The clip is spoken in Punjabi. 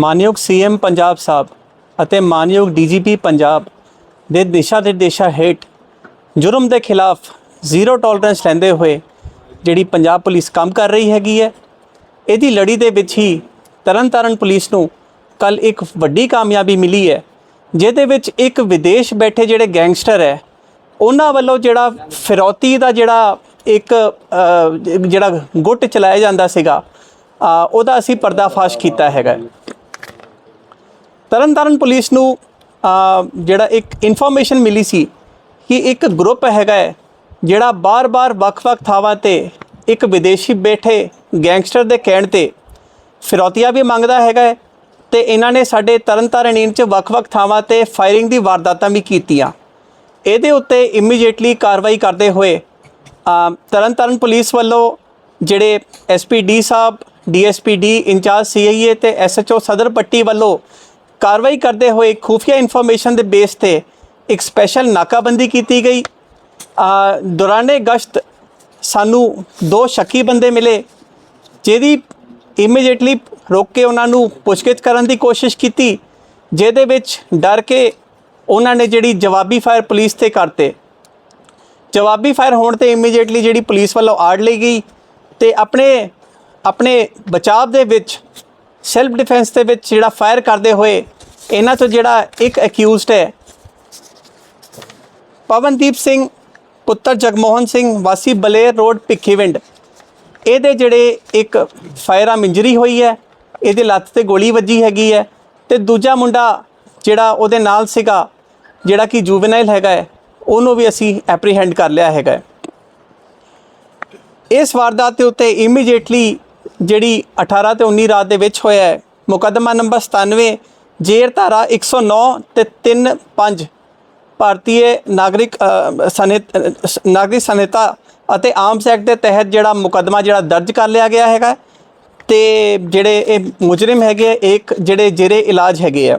ਮਾਨਯੋਗ ਸੀਐਮ ਪੰਜਾਬ ਸਾਹਿਬ ਅਤੇ ਮਾਨਯੋਗ ਡੀਜੀਪੀ ਪੰਜਾਬ ਦੇ ਦਿਸ਼ਾ ਨਿਰਦੇਸ਼ਾਂ ਹੇਠ ਜੁਰਮ ਦੇ ਖਿਲਾਫ ਜ਼ੀਰੋ ਟੋਲਰੈਂਸ ਲੈਂਦੇ ਹੋਏ ਜਿਹੜੀ ਪੰਜਾਬ ਪੁਲਿਸ ਕੰਮ ਕਰ ਰਹੀ ਹੈਗੀ ਹੈ, ਇਹਦੀ ਲੜੀ ਦੇ ਵਿੱਚ ਹੀ ਤਰਨਤਾਰਨ ਪੁਲਿਸ ਨੂੰ ਕੱਲ ਇੱਕ ਵੱਡੀ ਕਾਮਯਾਬੀ ਮਿਲੀ ਹੈ, ਜਿਹਦੇ ਵਿੱਚ ਇੱਕ ਵਿਦੇਸ਼ ਬੈਠੇ ਜਿਹੜੇ ਗੈਂਗਸਟਰ ਹੈ, ਉਹਨਾਂ ਵੱਲੋਂ ਜਿਹੜਾ ਫਿਰੌਤੀ ਦਾ ਜਿਹੜਾ ਇੱਕ ਜਿਹੜਾ ਗੁੱਟ ਚਲਾਇਆ ਜਾਂਦਾ ਸੀਗਾ ਉਹਦਾ ਅਸੀਂ ਪਰਦਾਫਾਸ਼ ਕੀਤਾ ਹੈਗਾ। ਤਰਨਤਾਰਨ ਪੁਲਿਸ ਨੂੰ ਜਿਹੜਾ ਇੱਕ ਇਨਫੋਰਮੇਸ਼ਨ ਮਿਲੀ ਸੀ ਕਿ ਇੱਕ ਗਰੁੱਪ ਹੈਗਾ ਹੈ ਜਿਹੜਾ ਬਾਰ-ਬਾਰ ਵੱਖ-ਵੱਖ ਥਾਵਾਂ ਤੇ ਇੱਕ ਵਿਦੇਸ਼ੀ ਬੈਠੇ ਗੈਂਗਸਟਰ ਦੇ ਕਹਿਣ ਤੇ ਫਿਰੌਤੀਆਂ ਵੀ ਮੰਗਦਾ ਹੈਗਾ ਹੈ ਤੇ ਇਹਨਾਂ ਨੇ ਸਾਡੇ ਤਰਨਤਾਰਨ ਇੰਚ ਵੱਖ-ਵੱਖ ਥਾਵਾਂ ਤੇ ਫਾਇਰਿੰਗ ਦੀ ਵਾਰਦਾਤਾਂ ਵੀ ਕੀਤੀਆਂ। ਇਹਦੇ ਉੱਤੇ ਇਮੀਡੀਏਟਲੀ ਕਾਰਵਾਈ ਕਰਦੇ ਹੋਏ ਅ, ਤਰਨਤਾਰਨ ਪੁਲਿਸ ਵੱਲੋਂ ਜਿਹੜੇ ਐਸਪੀਡੀ ਸਾਹਿਬ ਡੀਐਸਪੀਡੀ ਇੰਚਾਰਜ ਸੀਆਈਏ ਤੇ ਐਸਐਚਓ ਸਦਰ ਪੱਟੀ ਵੱਲੋਂ ਕਾਰਵਾਈ ਕਰਦੇ ਹੋਏ ਖੂਫੀਆ ਇਨਫੋਰਮੇਸ਼ਨ ਦੇ ਬੇਸ ਤੇ ਇੱਕ ਸਪੈਸ਼ਲ ਨਾਕਾਬੰਦੀ ਕੀਤੀ ਗਈ। ਦੌਰਾਨੇ ਗਸ਼ਤ ਸਾਨੂੰ ਦੋ ਸ਼ੱਕੀ ਬੰਦੇ ਮਿਲੇ, ਜਿਹਦੀ ਇਮੀਡੀਏਟਲੀ ਰੋਕ ਕੇ ਉਹਨਾਂ ਨੂੰ ਪੁੱਛਗਿੱਛ ਕਰਨ ਦੀ ਕੋਸ਼ਿਸ਼ ਕੀਤੀ, ਜਿਹਦੇ ਵਿੱਚ ਡਰ ਕੇ ਉਹਨਾਂ ਨੇ ਜਿਹੜੀ ਜਵਾਬੀ ਫਾਇਰ ਪੁਲਿਸ ਤੇ ਕਰਤੇ। ਜਵਾਬੀ ਫਾਇਰ ਹੋਣ ਤੇ ਇਮੀਡੀਏਟਲੀ ਜਿਹੜੀ ਪੁਲਿਸ ਵੱਲੋਂ ਆੜ ਲਈ ਗਈ ਤੇ ਆਪਣੇ ਆਪਣੇ ਬਚਾਅ ਦੇ ਵਿੱਚ ਸੈਲਫ ਡਿਫੈਂਸ ਦੇ ਵਿੱਚ ਜਿਹੜਾ ਫਾਇਰ ਕਰਦੇ ਹੋਏ, ਇਹਨਾਂ ਤੋਂ ਜਿਹੜਾ ਇੱਕ ਅਕਿਊਜ਼ਡ ਹੈ, ਪਵਨਦੀਪ ਸਿੰਘ, ਪੁੱਤਰ ਜਗਮੋਹਨ ਸਿੰਘ, ਵਾਸੀ ਬਲੇਰ ਰੋਡ ਭਿੱਖੀਵਿੰਡ ਇਹਦੇ ਜਿਹੜੇ ਇੱਕ ਫਾਇਰ ਆਮ ਇੰਜਰੀ ਹੋਈ ਹੈ, ਇਹਦੇ ਲੱਤ ਤੇ ਗੋਲੀ ਵੱਜੀ ਹੈਗੀ ਹੈ, ਤੇ ਦੂਜਾ ਮੁੰਡਾ ਜਿਹੜਾ ਉਹਦੇ ਨਾਲ ਸੀਗਾ, ਜਿਹੜਾ ਕਿ ਜੁਵੈਨਾਈਲ ਹੈਗਾ ਹੈ, ਉਹਨੂੰ ਵੀ ਅਸੀਂ ਐਪਰੀਹੈਂਡ ਕਰ ਲਿਆ ਹੈਗਾ ਇਸ ਵਾਰਦਾਤ ਦੇ ਉੱਤੇ ਇਮੀਡੀਏਟਲੀ ਜਿਹੜੀ 18 ਤੇ 19 ਰਾਤ ਦੇ ਵਿੱਚ ਹੋਇਆ ਹੈ। ਮੁਕੱਦਮਾ ਨੰਬਰ 97 ਜੇਰ ਧਾਰਾ 109 ਤੇ 35 ਭਾਰਤੀ ਨਾਗਰਿਕ ਅ, ਸਨਹਿਤ ਅ, ਨਾਗਰਿਕ ਸੰਹਿਤਾ ਅਤੇ ਆਰਮਸ ਐਕਟ ਦੇ ਤਹਿਤ ਜਿਹੜਾ ਮੁਕੱਦਮਾ ਜਿਹੜਾ ਦਰਜ ਕਰ ਲਿਆ ਗਿਆ ਹੈਗਾ ਤੇ ਜਿਹੜੇ ਇਹ ਮੁਜਰਮ ਹੈਗੇ ਆ, ਇੱਕ ਜਿਹੜੇ ਜਿਹੜੇ ਇਲਾਜ ਹੈਗੇ ਆ।